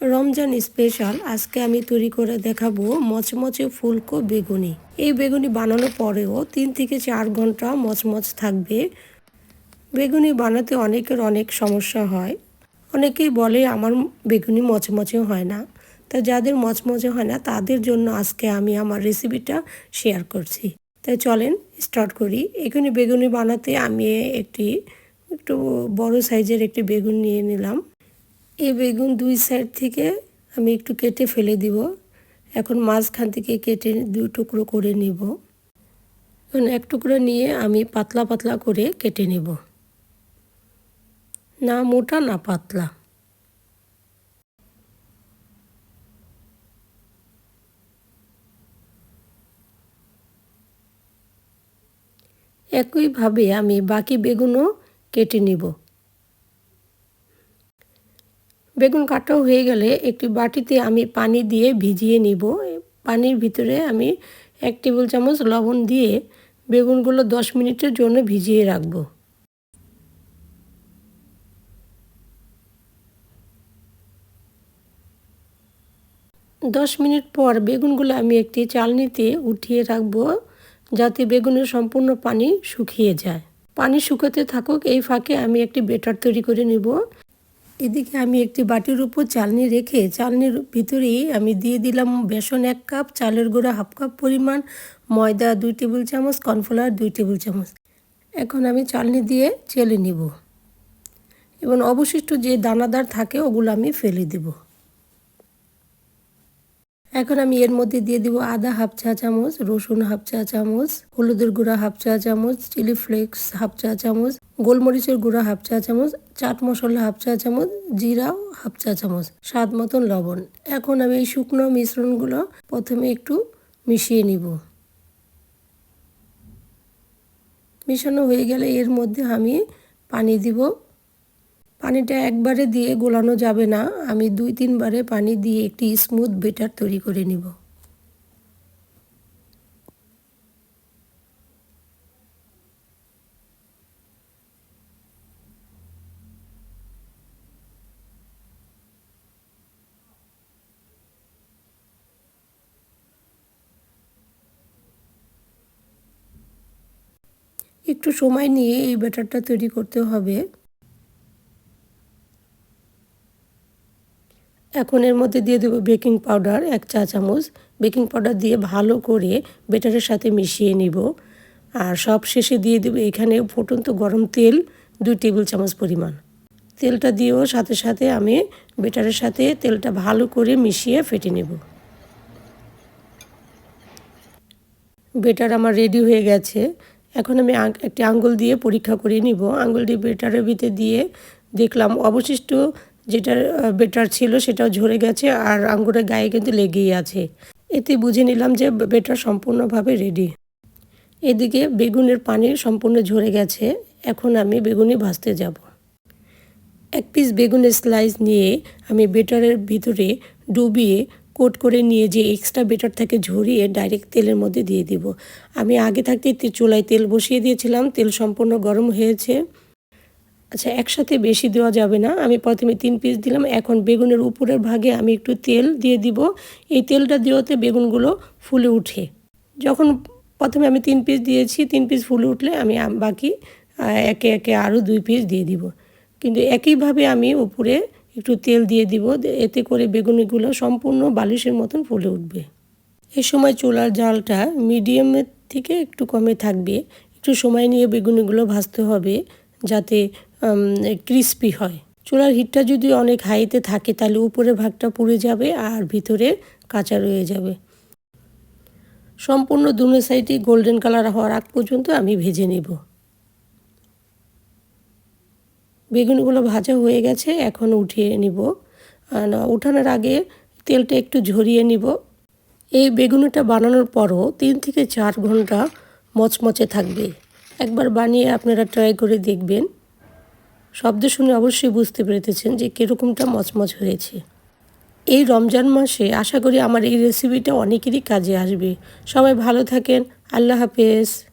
Ramzan special আজকে আমি তৈরি করে দেখাবো মচমচে ফুলকো বেগুনি। এই বেগুনি বানানোর পরেও তিন থেকে চার ঘণ্টা মচমচ থাকবে। বেগুনি বানাতে অনেকের অনেক সমস্যা হয়। অনেকেই বলে আমার বেগুনি মচমচে হয় না। তা যাদের মচমচে হয় না, তাদের জন্য আজকে আমি আমার রেসিপিটা শেয়ার করছি। তাই চলেন স্টার্ট করি। এখানে বেগুনি বানাতে আমি একটি, একটু বড় সাইজের একটি বেগুন নিয়ে নিলাম। এই বেগুন দুই সাইড থেকে আমি একটু কেটে ফেলে দিব। এখন মাঝখান থেকে কেটে দুই টুকরো করে নিব। এখন এক টুকরো নিয়ে আমি পাতলা পাতলা করে কেটে নেব। না মোটা, না পাতলা। একইভাবে আমি বাকি বেগুনও কেটে নিব। বেগুন কাটাও হয়ে গেলে একটি বাটিতে আমি পানি দিয়ে ভিজিয়ে নিব। পানির ভিতরে আমি এক টেবিল চামচ লবণ দিয়ে বেগুনগুলো দশ মিনিটের জন্য ভিজিয়ে রাখব। দশ মিনিট পর বেগুনগুলো আমি একটি চালনিতে উঠিয়ে রাখব যাতে বেগুনের সম্পূর্ণ পানি শুকিয়ে যায়। পানি শুকাতে থাকুক, এই ফাঁকে আমি একটি বেটার তৈরি করে নেব। এদিকে আমি একটি বাটির উপর চালনি রেখে চালনির ভিতরেই আমি দিয়ে দিলাম বেসন এক কাপ, চালের গুঁড়া হাফ কাপ পরিমাণ, ময়দা দুই টেবিল চামচ, কর্নফ্লাওয়ার দুই টেবিল চামচ। এখন আমি চালনি দিয়ে চেলে নিব এবং অবশিষ্ট যে দানাদার থাকে ওগুলো আমি ফেলে দেবো। এখন আমি এর মধ্যে দিয়ে দিব আদা হাফ চা চামচ, রসুন হাফ চা চামচ, হলুদের গুঁড়া হাফ চা চামচ, চিলি ফ্লেক্স হাফ চা চামচ, গোলমরিচের গুঁড়া হাফ চা চামচ, চাট মশলা হাফ চা চামচ জিরাও হাফ চা চামচ, স্বাদ মতন লবণ। এখন আমি এই শুকনো মিশ্রণগুলো প্রথমে একটু মিশিয়ে নিব। মিশানো হয়ে গেলে এর মধ্যে আমি পানি দিব। পানিটা একবারে দিয়ে গোলানো যাবে না। আমি দুই তিনবারে পানি দিয়ে একটি স্মুথ বেটার তৈরি করে নিব। একটু সময় নিয়ে এই ব্যাটারটা তৈরি করতে হবে। এখন এর মধ্যে দিয়ে দেবো বেকিং পাউডার এক চা চামচ। বেকিং পাউডার দিয়ে ভালো করে বেটারের সাথে মিশিয়ে নিব। আর সব শেষে দিয়ে দেবো এখানে ফুটন্ত গরম তেল দুই টেবিল চামচ পরিমাণ। তেলটা দিয়েও সাথে সাথে আমি বেটারের সাথে তেলটা ভালো করে মিশিয়ে ফেটে নেব। বেটার আমার রেডি হয়ে গেছে। এখন আমি একটি আঙ্গুল দিয়ে পরীক্ষা করে নিব। আঙ্গুলটি বেটারের ভিতরে দিয়ে দেখলাম অবশিষ্ট যেটা বেটার ছিল সেটাও ঝরে গেছে আর আঙ্গুরের গায়ে কিন্তু লেগেই আছে। এতে বুঝে নিলাম যে বেটার সম্পূর্ণভাবে রেডি এদিকে বেগুনের পানি সম্পূর্ণ ঝরে গেছে, এখন আমি বেগুনি ভাজতে যাব। এক পিস বেগুনের স্লাইস নিয়ে আমি বেটারের ভিতরে ডুবিয়ে কোট করে নিয়ে যে এক্সট্রা বেটার থেকে ঝরিয়ে ডাইরেক্ট তেলের মধ্যে দিয়ে দিব। আমি আগে থাকতে চুলায় তেল বসিয়ে দিয়েছিলাম, তেল সম্পূর্ণ গরম হয়েছে। আচ্ছা একসাথে বেশি দেওয়া যাবে না। আমি প্রথমে তিন পিস দিলাম। এখন বেগুনের উপরের ভাগে আমি একটু তেল দিয়ে দিব। এই তেলটা দেওয়াতে বেগুনগুলো ফুলে উঠে। যখন প্রথমে আমি তিন পিস দিয়েছি, তিন পিস ফুলে উঠলে আমি বাকি একে একে আরও দুই পিস দিয়ে দিব। কিন্তু একইভাবে আমি উপরে একটু তেল দিয়ে দিব। এতে করে বেগুনিগুলো সম্পূর্ণ বালিশের মতন ফুলে উঠবে। এই সময় চুলার জালটা মিডিয়ামের থেকে একটু কমে থাকবে। একটু সময় নিয়ে বেগুনিগুলো ভাজতে হবে, যাতে ক্রিস্পি হয়। চুলার হিটটা যদি অনেক হাইতে থাকে, তাহলে উপরে ভাগটা পুড়ে যাবে আর ভিতরে কাঁচা রয়ে যাবে। সম্পূর্ণ দুনো সাইডে গোল্ডেন কালার হওয়ার আগ পর্যন্ত আমি ভেজে নেব। বেগুনগুলো ভাজা হয়ে গেছে, এখন উঠিয়ে নিব। উঠানোর আগে তেলটা একটু ঝরিয়ে নিব। এই বেগুনটা বানানোর পরও তিন থেকে চার ঘণ্টা মচমচে থাকবে। একবার বানিয়ে আপনারা ট্রাই করে দেখবেন। শব্দ শুনে অবশ্যই বুঝতে পেরেছেন যে কীরকমটা মচমচ হয়েছে। এই রমজান মাসে আশা করি আমার এই রেসিপিটা অনেকেরই কাজে আসবে। সবাই ভালো থাকেন, আল্লাহ হাফেজ।